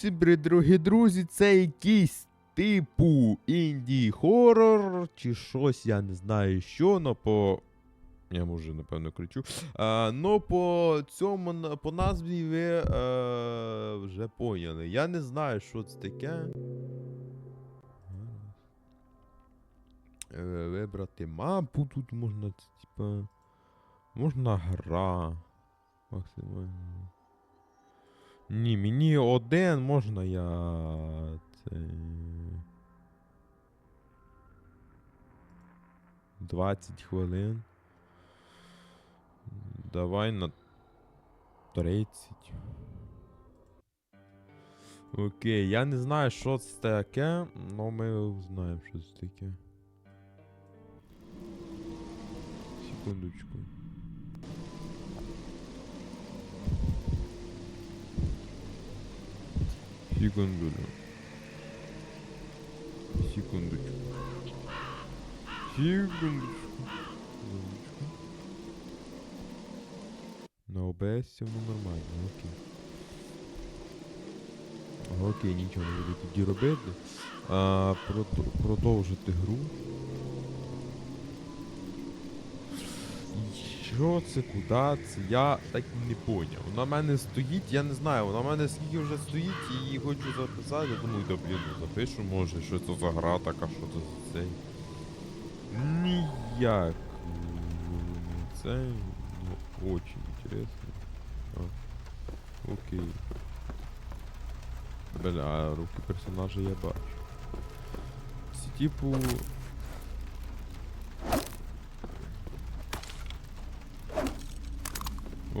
Усім дорогі друзі, це якийсь типу інді-хоррор чи щось, я не знаю що, но по. Я може, напевно, кричу. А, но по цьому по назві ви е, вже поняли. Я не знаю, що це таке. Е, вибрати мапу тут можна, типа. Можна гра. Максимально. Ні, мені один можна я. Це... 20 хвилин. Давай на 30. Окей, я не знаю, що це таке, але ми знаємо, що це таке. Секундочку. Секундочку. Секундочку. Секундочку. Секундочку. На ОБС воно нормально, окей. Окей, нічого не буду тоді робити. А, продовжити гру. Що це, куди це? Я так не поняв. Вона в мене стоїть, я не знаю, вона в мене скільки вже стоїть і хочу записати. Думаю, да блін, ну запишу, може, що це за гра така, що це за цей. Ніяк. Це ну, очень интересно. А. Окей. Бля, руки персонажа я бачу. Це типу.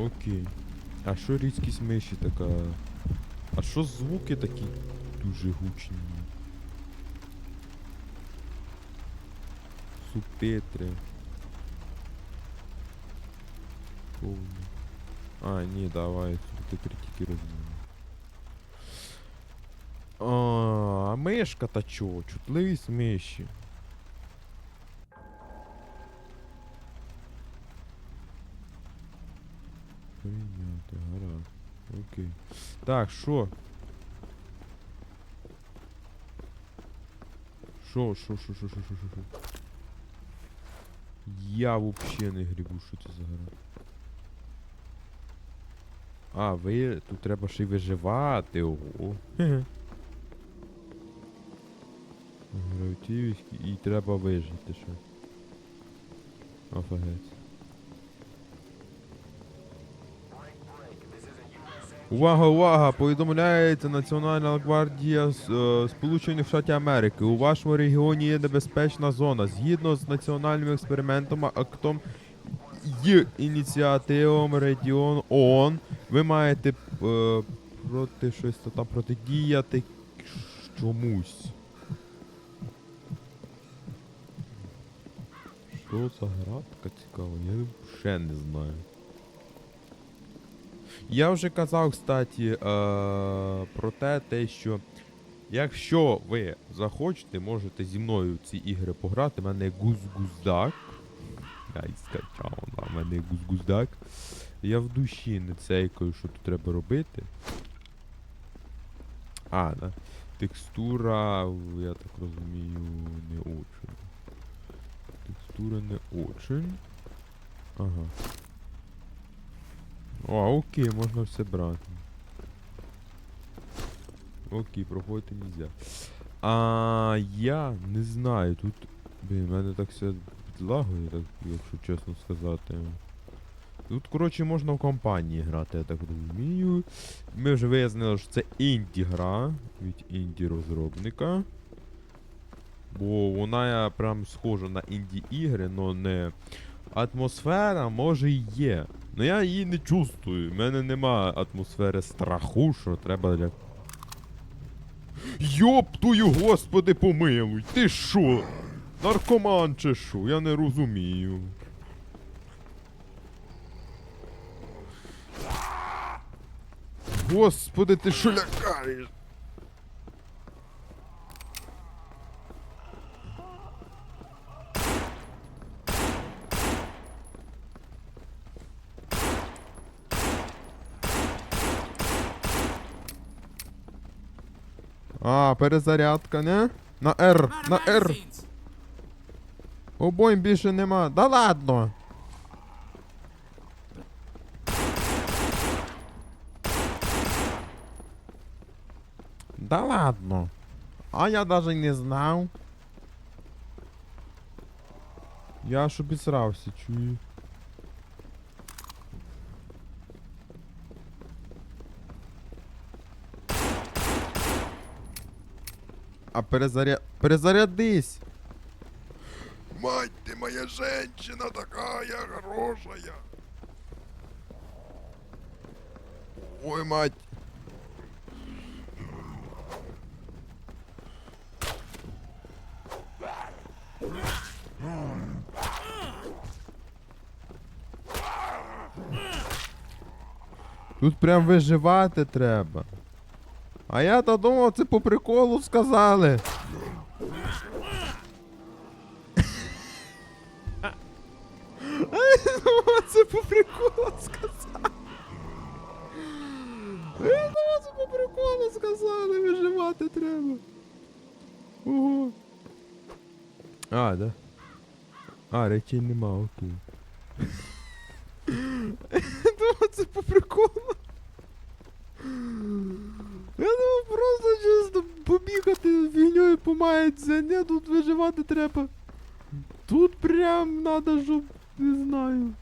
Окей. А що різкість миші така? А що звуки такі дуже гучні? Субтитри. Повні. А, ні, давай субтитри тільки розумію. А, мишка та чого? Чутливість миші. Прийняти, гаразд. Окей. Так, що? Що, що, що, що, що, що, що? Я вообще не грібу, що це за гра. А, ви... Тут треба ще й виживати, ого. Хе-хе. Гравітівський і треба вижити ще. Офігеть. Увага, увага! Повідомляється Національна гвардія е, Сполучених Штатів Америки. У вашому регіоні є небезпечна зона. Згідно з національним експериментом, актом і ініціативом Регіон ООН, ви маєте е, проти щось там протидіяти чомусь. Що за гра цікава? Я ще не знаю. Я вже казав, кстати, е, про те, те, що якщо ви захочете, можете зі мною ці ігри пограти. У мене гуз-гуздак. Я і скачав, в мене гуз-гуздак. Я в душі не цейкаю, що тут треба робити. А, да. Текстура, я так розумію, не очень. Текстура не очень. Ага. О, окей, можна все брати. Окей, проходити нельзя. А я не знаю, тут. Блін, в мене так все підлагує, так, якщо чесно сказати. Тут, коротше, можна в компанії грати, я так розумію. Ми вже вияснили, що це інді-гра від інді-розробника. Бо вона прям схожа на інді-ігри, но не. Атмосфера може і є. Ну я її не чувствую. У мене нема атмосфери страху, що треба для. Йоп твою, господи, помилуй! Ти що? Наркоман чи що? Я не розумію. Господи, ти що лякаєш? А, перезарядка, не? На R, на R. Обоїм більше нема. Да ладно. Да ладно. А я даже не знав. Я аж обісрався, чую. А перезаря... Перезарядись! Мать ты моя женщина такая хорошая. Ой, мать! Тут прям виживати треба. А я то думав, це по приколу сказали. А я думав, це по приколу сказали. Я думав, це по приколу сказали, виживати треба. Ого. А, да? А, речей нема, окей. Я думав, це по приколу. Я думав просто чисто побігати фігньою помається. Ні, тут виживати треба. Тут прям надо, щоб, не знаю.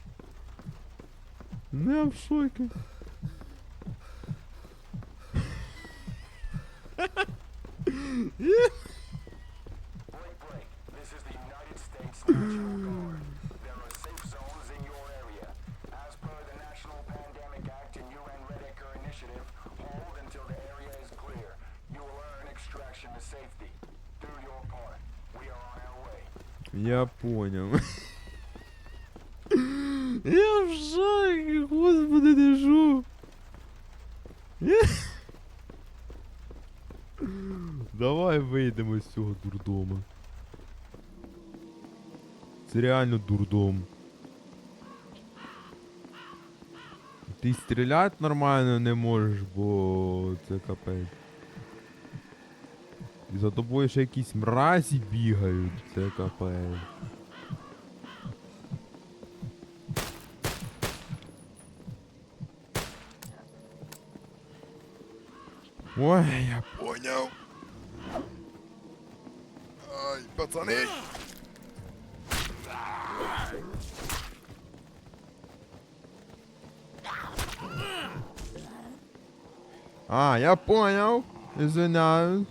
Я в шокі. Я понял. Я в шокі, господи? Я... Давай вийдемо з цього дурдома. Це реально дурдом. Ти стріляти нормально не можеш, бо це капець. І за тобою ще якісь мразі бігають, це капець. Ой, я Понял? Ай, пацаны. А, я понял. Извиняюсь.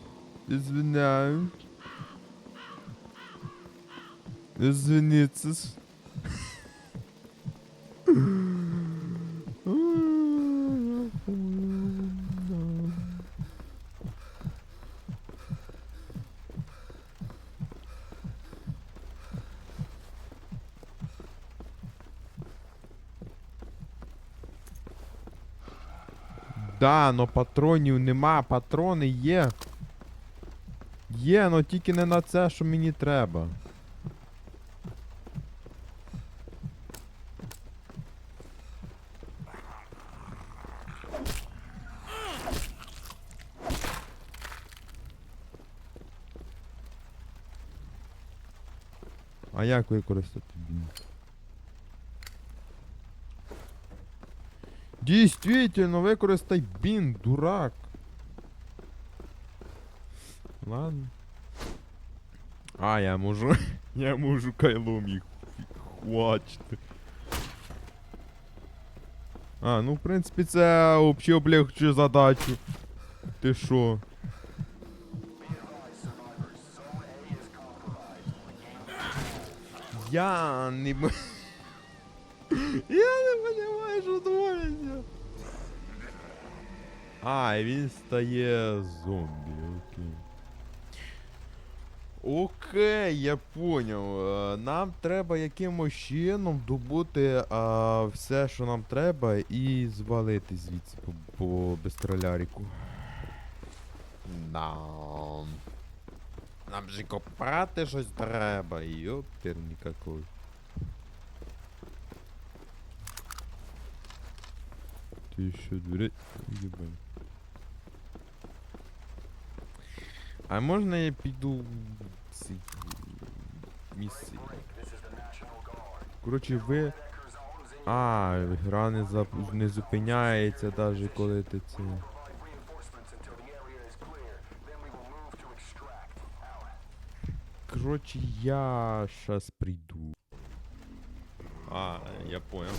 Извиняюсь. Извиниться. Да, но патронів нема, патрони є. Є, но тільки не на це, що мені треба. А як використати бінт? Дійсно, використай бін, дурак. Ладно. А, я можу. Я можу кайлом їх хвачити. А, ну в принципі це взагалі облегчує задачу. Ти що? Я не Я не понимаю, що твориться. А, і він стає зомбі, окей. Окей, я поняв. Е, Нам треба якимось чином добути а, все, що нам треба, і звалити звідси по, по безстреляріку. Да. Нам же копати щось треба, йоптер никакой. Ти що, двері? Єбань. А можна я піду в ці місці? Коротше, ви. А, гра не, зап... не зупиняється, навіть коли ти це. Коротше, я щас прийду. А, я понял.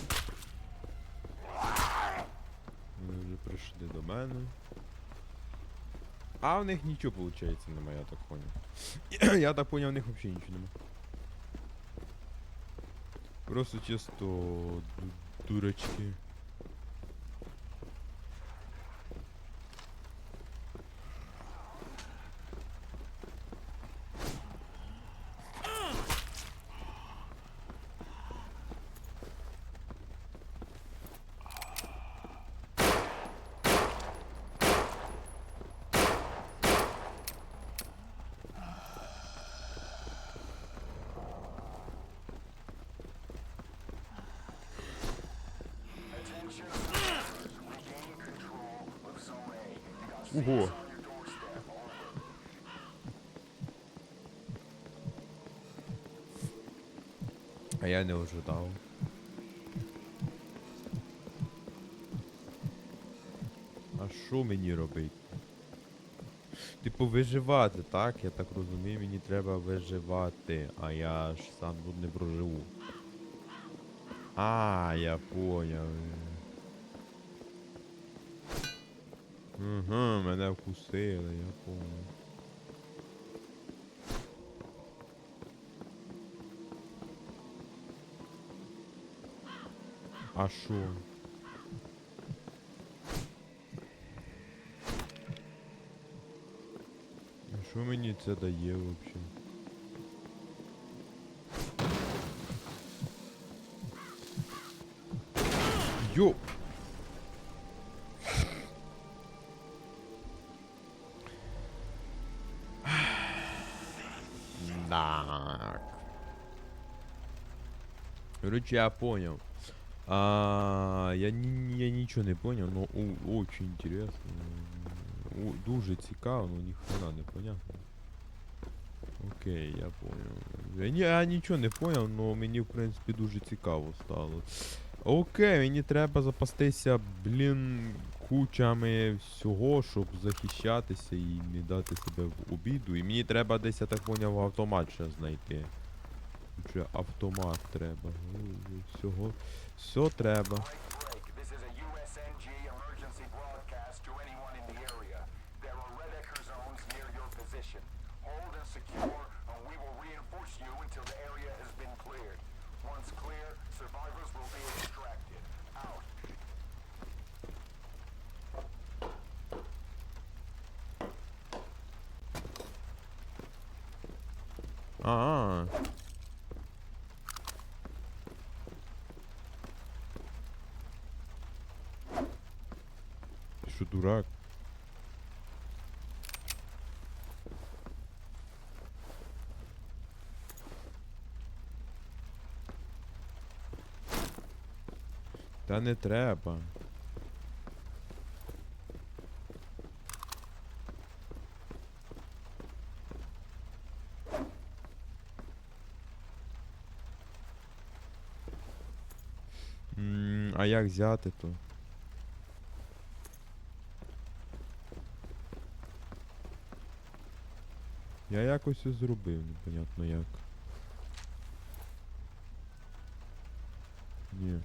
Вони вже прийшли до мене. А у них нічого виходить немає, я так понял. я так понял, у них взагалі нічого немає. Просто чисто ду- дурачки. Ого. А я не ожидав. А що мені робити? Типу виживати, так? Я так розумію, мені треба виживати, а я ж сам тут не проживу. А, я поняв. Угу, мене вкусили, я поняв. А що? А що мені це дає взагалі? Йо! Короче, я понял. А, я, я нічого не понял, но о, очень интересно. О, дуже цікаво, но ніхрена не понятно. Окей, я понял. Я, я нічого не понял, но мені в принципі дуже цікаво стало. Окей, мені треба запастися, блін, кучами всього, щоб захищатися і не дати себе в обіду. І мені треба десь, я так поняв, автомат ще знайти. Вже автомат треба. Всього. Все треба. Що, дурак? Та не треба. А як взяти то? Я якось це зробив, непонятно як. Ні.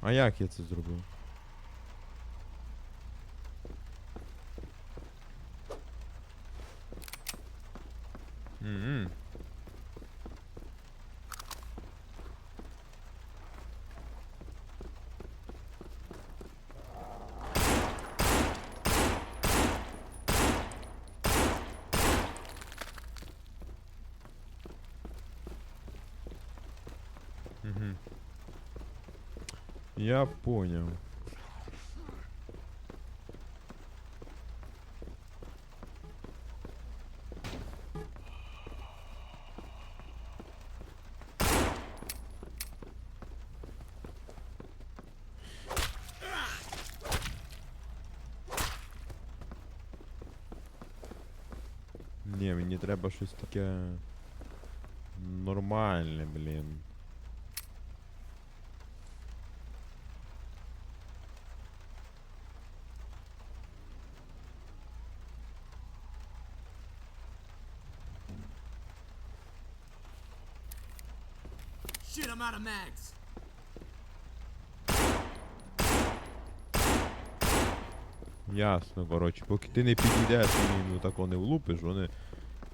А як я це зробив? Я понял. Не, мне треба щось таке нормальне, блін. Shit, I'm out of mags. Ясно, коротше, поки ти не підійдеш ну тако не влупиш, вони.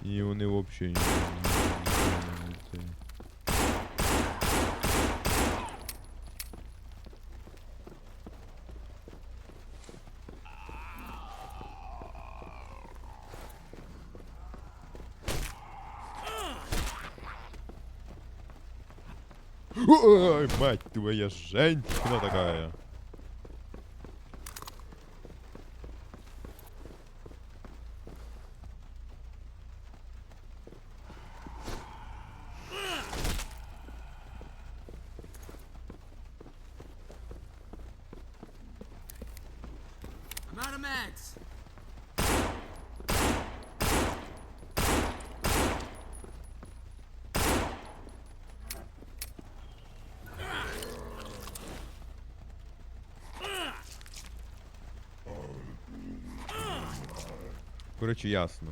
І вони взагалі не. це. Ой, мать женщина такая. I'm out of mags. Коротше, ясно.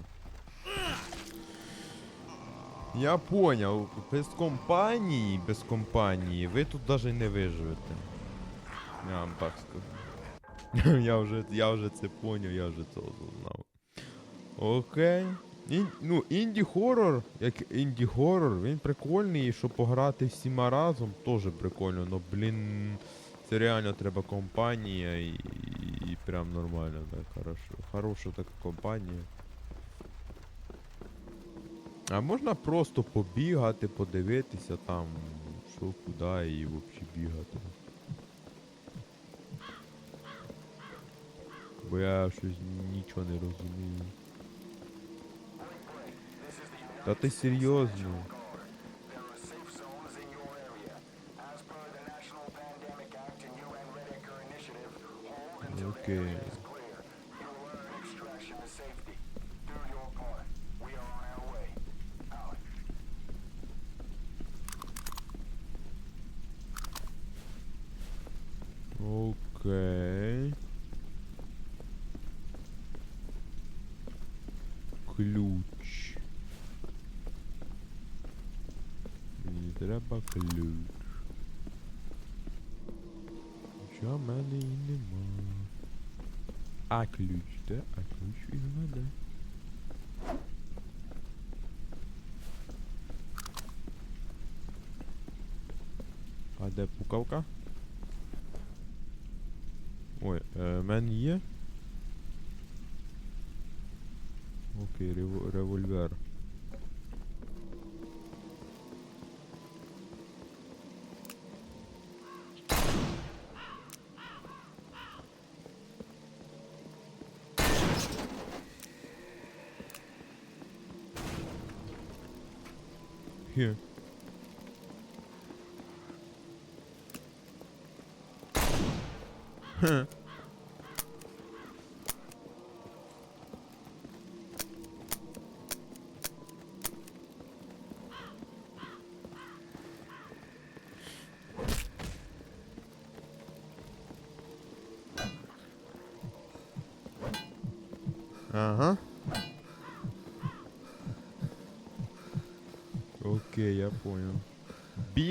Я поняв, без компанії, без компанії, ви тут навіть не виживете. Я вам так скажу. я, вже, я вже це поняв, я вже це знав. Окей. Ін, ну, інді-хоррор, як інді-хоррор, він прикольний, і щоб пограти всіма разом, теж прикольно, но, блін, це реально треба компанія і прям нормально, так, хорошо. Хороша така компанія. А можна просто побігати, подивитися там, що куди і взагалі бігати. Бо я щось нічого не розумію. Та ти серйозно? good А ключ, де? А ключ і в мене. А де пукавка? Ой, е, в мене є. Окей, рево- револьвер. here. Huh. Uh-huh.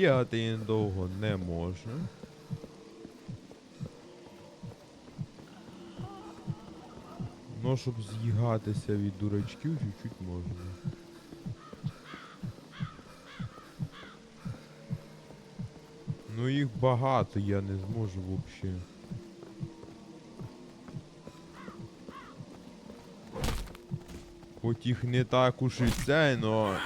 Бігати він довго не може. Ну, щоб з'їгатися від дурачків, чуть-чуть можна. Ну їх багато, я не зможу взагалі. Хоч їх не так уж і це, но.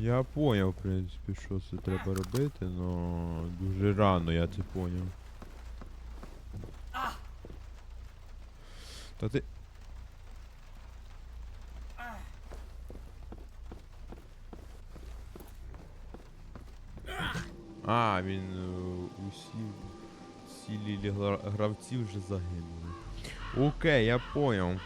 Я поняв, в принципі, що це треба робити, но дуже рано я це поняв. Та ти. А, він е, усі цілі гра- гравці вже загинули. Окей, я поняв.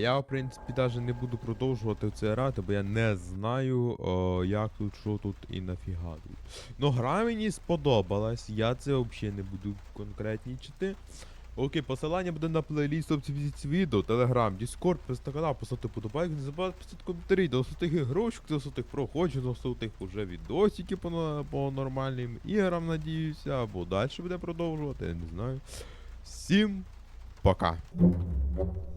Я, в принципі, навіть не буду продовжувати це грати, бо я не знаю, як тут, що тут і нафіга тут. Ну, гра мені сподобалась, я це взагалі не буду конкретнічити. Окей, посилання буде на плейліст опції відео, Телеграм, просто канал, поставте подобайку, не забувайте писати коментарі, до тих ігрушок, до тих проходжень, до тих уже відосики по, по нормальним іграм, надіюся, або далі буде продовжувати, я не знаю. Всім пока!